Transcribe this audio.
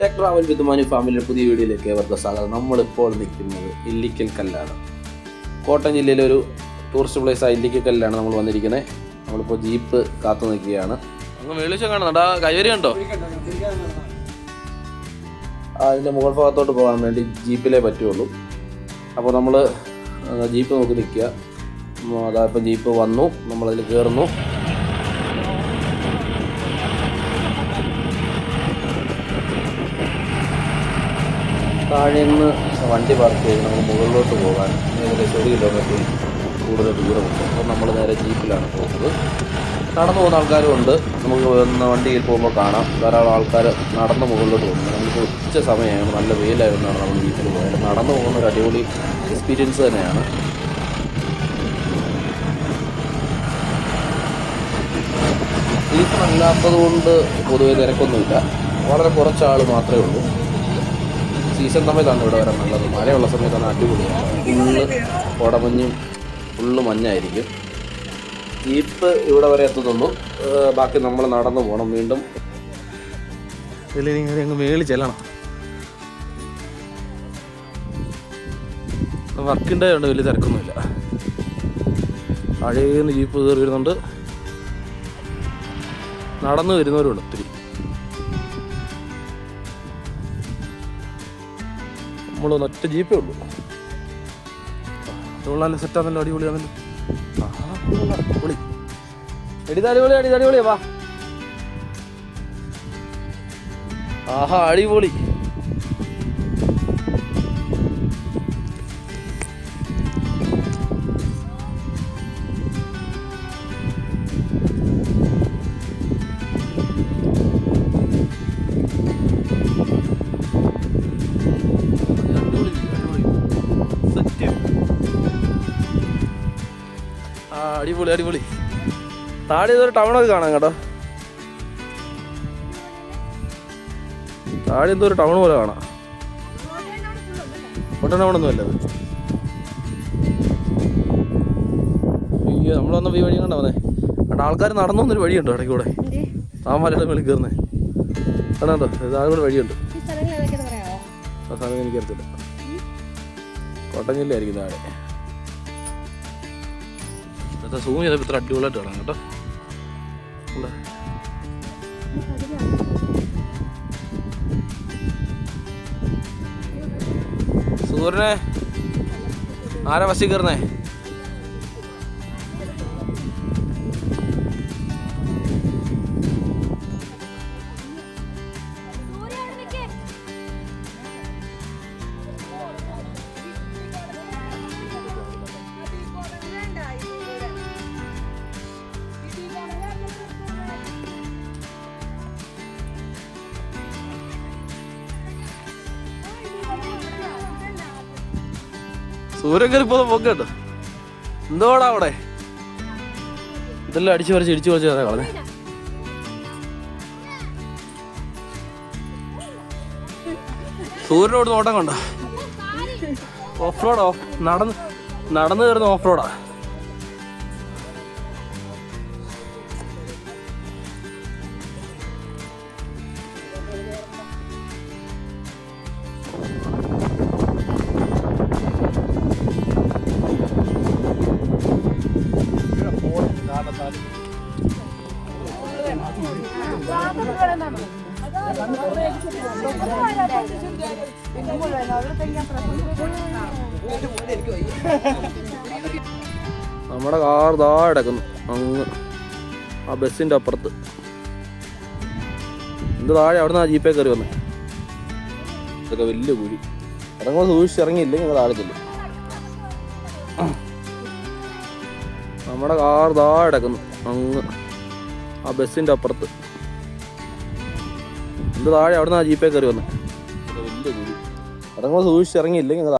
Tech travel with Manu ഫാമിലിയുടെ പുതിയ വീഡിയോയിലേക്ക് ഏവർക്ക് സ്വാഗതം. നമ്മളിപ്പോൾ നിൽക്കുന്നത് ഇല്ലിക്കൽ കല്ലാണ്. കോട്ടയം ജില്ലയിലെ ഒരു ടൂറിസ്റ്റ് പ്ലേസ് ആയ ഇല്ലിക്കൽ കല്ലാണ് നമ്മൾ വന്നിരിക്കുന്നത്. നമ്മളിപ്പോൾ ജീപ്പ് കാത്തു നിൽക്കുകയാണ്. അങ്ങ് വെളിച്ചം കാണുന്നുണ്ട് ആ കൈവരി കണ്ടോ? അതിന്റെ മുകൾ ഭാഗത്തോട്ട് പോകാൻ വേണ്ടി ജീപ്പിലേ പറ്റുള്ളൂ. അപ്പോൾ നമ്മൾ ജീപ്പ് നോക്കി നിൽക്കുക. അതാ ഇപ്പം ജീപ്പ് വന്നു. നമ്മളതിൽ കയറുന്നു താഴെ നിന്ന് വണ്ടി പാർക്ക് ചെയ്ത് നമുക്ക് മുകളിലോട്ട് പോകാൻ ഏകദേശം ഒരു കിലോമീറ്റർ കൂടുതൽ ദൂരമുണ്ട്. അപ്പോൾ നമ്മൾ നേരെ ജീപ്പിലാണ് പോകുന്നത്. നടന്നു പോകുന്ന ആൾക്കാരും ഉണ്ട്. നമുക്ക് വണ്ടിയിൽ പോകുമ്പോൾ കാണാം. ധാരാളം ആൾക്കാർ നടന്ന് മുകളിലോട്ട് പോകുന്നു. നമുക്ക് ഉച്ച സമയമാണ് നല്ല വെയിലായിരുന്നാണ് നമ്മൾ ജീപ്പിൽ പോയത്. നടന്നു പോകുന്ന ഒരു അടിപൊളി എക്സ്പീരിയൻസ് തന്നെയാണ്. സീസൺ അല്ലാത്തത് കൊണ്ട് പൊതുവെ തിരക്കൊന്നുമില്ല. വളരെ കുറച്ച് ആൾ മാത്രമേ ഉള്ളൂ. സീസൺ സമയത്താണ് ഇവിടെ വരാൻ നല്ലത്. മഴയുള്ള സമയത്താണ് അടിപൊളിയാണ്. ഫുള്ള് കോടമഞ്ഞും ഫുള്ള് മഞ്ഞായിരിക്കും. ജീപ്പ് ഇവിടെ വരെ എത്തുന്നുള്ളൂ. ബാക്കി നമ്മൾ നടന്നു പോകണം വീണ്ടും. നിങ്ങൾ അങ്ങ് മേളിൽ ചെല്ലണം. വർക്കിന്റെ ഉണ്ട് വലിയ തിരക്കൊന്നുമില്ല. പഴയന്ന് ജീപ്പ് കയറി വരുന്നുണ്ട് നടന്നു വരുന്നവരുണ്ട് ഒത്തിരി. നമ്മൾ ഒറ്റ ജീപ്പേ ഉള്ളൂ. അതുകൊള്ളാലും സെറ്റാന്നല്ലോ അടിപൊളിയാണല്ലോ പൊളി എടിത് അടിപൊളി. അടിത് അടിപൊളിയാ വാ. ആഹാ അടിപൊളി. അടിപൊളി അടിപൊളി. താഴെ ഇതൊരു ടൗണൊക്കെ കാണാം കേട്ടോ. താഴെ എന്തോ ഒരു ടൗൺ പോലെ കാണാം. കോട്ടയം ടൗണൊന്നും അല്ല അത്. അയ്യോ നമ്മൾ വന്ന ഈ വഴി കണ്ടാ വന്നേ. അവിടെ ആൾക്കാർ നടന്നു വന്നൊരു വഴിയുണ്ടോ ഇടയ്ക്ക് കൂടെ. താമരയുടെ മേളിൽ കയറുന്നേ. കണ്ടോ ഇതാകൂടെ കൂടെ വഴിയുണ്ട്? ആ സമയം എനിക്കറിയത്തില്ല കോട്ടയം ജില്ലയായിരിക്കും താഴെ. ഇന്നത്തെ സൂം ചെയ്തപ്പോൾ ഇത്ര അടിപൊളിയായിട്ട് കാണാം കേട്ടോ സൂര്യനെ ആരാ ബസ്സിൽ കയറുന്നേ സൂര്യൻ കയറി പോകുന്ന എന്തോടാ അവിടെ? ഇതെല്ലാം അടിച്ചു പറിച്ച് ഇടിച്ചു പറിച്ച് കയറാ കളഞ്ഞേ. സൂര്യനോട് നോട്ടം കണ്ടോ? ഓഫ് റോഡോ നടന്ന് നടന്നു കയറുന്ന ഓഫ് റോഡാ നമ്മുടെ കാർ ദാ കിടക്കുന്നു. അങ്ങ് ആ ബസ്സിന്റെ അപ്പുറത്ത്. എന്ത് താഴെ അവിടെ നിന്ന് ആ ജീപ്പേ കയറി വന്നേ. ഇതൊക്കെ വലിയ കുഴി. ഇറങ്ങുമ്പോൾ സൂക്ഷിച്ച് ഇറങ്ങിയില്ലെങ്കിൽ നിങ്ങൾ താഴെ ചെല്ലും. നമ്മുടെ കാർ ദാ കിടക്കുന്നു. അങ്ങ് ആ ബസ്സിന്റെ അപ്പുറത്ത്. എന്ത് താഴെ അവിടെ നിന്ന് ജീപ്പേ കയറി വന്നു. വലിയ കുഴി. ഇറങ്ങുമ്പോൾ സൂക്ഷിച്ച് ഇറങ്ങിയില്ലെങ്കിൽ നിങ്ങൾ